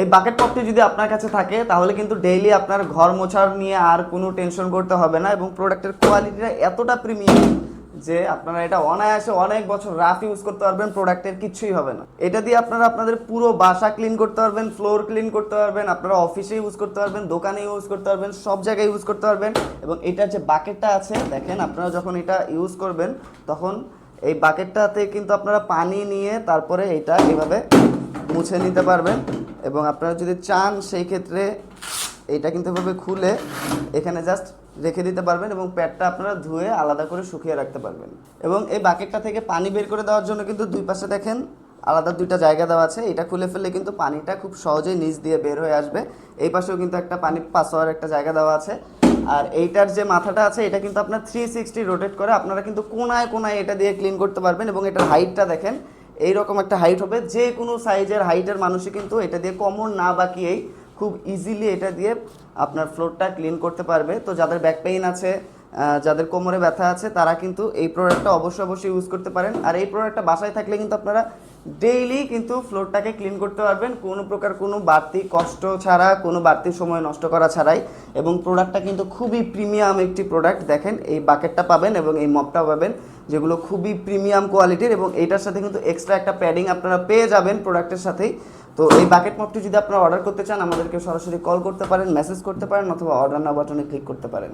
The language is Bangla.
এই বাকেট মপটি যদি আপনার কাছে থাকে, তাহলে কিন্তু ডেইলি আপনার ঘর মোছার নিয়ে আর কোনো টেনশন করতে হবে না এবং প্রোডাক্টের কোয়ালিটিটা এতটা প্রিমিয়াম যে আপনারা এটা অনায়াসে অনেক বছর রাফ ইউজ করতে পারবেন প্রোডাক্টের কিছুই হবে না। এটা দিয়ে আপনারা আপনাদের পুরো বাসা ক্লিন করতে পারবেন ফ্লোর ক্লিন করতে পারবেন, আপনারা অফিসে ইউজ করতে পারবেন, দোকানে ইউজ করতে পারবেন, সব জায়গায় ইউজ করতে পারবেন এবং এটার যে বাকেটটা আছে, দেখেন আপনারা যখন এটা ইউজ করবেন, তখন এই বাকেটটাতে কিন্তু আপনারা পানি নিয়ে তারপরে এটা এভাবে মুছে নিতে পারবেন। এবং আপনারা যদি চান, সেই ক্ষেত্রে এইটা কিন্তু এভাবে খুলে এখানে জাস্ট রেখে দিতে পারবেন এবং প্যাডটা আপনারা ধুয়ে আলাদা করে শুকিয়ে রাখতে পারবেন। এবং এই বাকেটটা থেকে পানি বের করে দেওয়ার জন্য কিন্তু দুই পাশে দেখেন আলাদা দুইটা জায়গা দেওয়া আছে। এটা খুলে ফেললে কিন্তু পানিটা খুব সহজেই নিচ দিয়ে বের হয়ে আসবে। এই পাশেও কিন্তু একটা পানি পাস হওয়ার একটা জায়গা দেওয়া আছে। আর এইটার যে মাথাটা আছে, এটা কিন্তু আপনার থ্রি সিক্সটি রোটেট করে আপনারা কিন্তু কোনায় কোনায় এটা দিয়ে ক্লিন করতে পারবেন এবং এটার হাইটটা দেখেন। এইরকম একটা হাইট হবে, যে কোনো সাইজের হাইটের মানুষই কিন্তু এটা দিয়ে কমন না বাকিয়েই খুব ইজিলি এটা দিয়ে আপনার ফ্লোরটা ক্লিন করতে পারবে। তো যাদের ব্যাক পেইন আছে যাদের কোমরে ব্যথা আছে, তারা কিন্তু এই প্রোডাক্টটা অবশ্যই অবশ্যই ইউজ করতে পারেন। আর এই প্রোডাক্টটা বাসায় থাকলে কিন্তু আপনারা ডেইলি কিন্তু ফ্লোরটাকে ক্লিন করতে পারবেন। কোনো প্রকার কোনো বাড়তি কষ্ট ছাড়া, কোনো বাড়তি সময় নষ্ট করা ছাড়াই। এবং প্রোডাক্টটা কিন্তু খুবই প্রিমিয়াম একটি প্রোডাক্ট দেখেন, এই বাকেটটা পাবেন এবং এই মপটা পাবেন, যেগুলো খুবই প্রিমিয়াম কোয়ালিটির এবং এইটার সাথে কিন্তু এক্সট্রা একটা প্যাডিং আপনারা পেয়ে যাবেন প্রোডাক্টের সাথেই। তো এই বাকেট মপটি যদি আপনারা অর্ডার করতে চান, আমাদেরকে সরাসরি কল করতে পারেন মেসেজ করতে পারেন, অথবা অর্ডার না বাটনে ক্লিক করতে পারেন।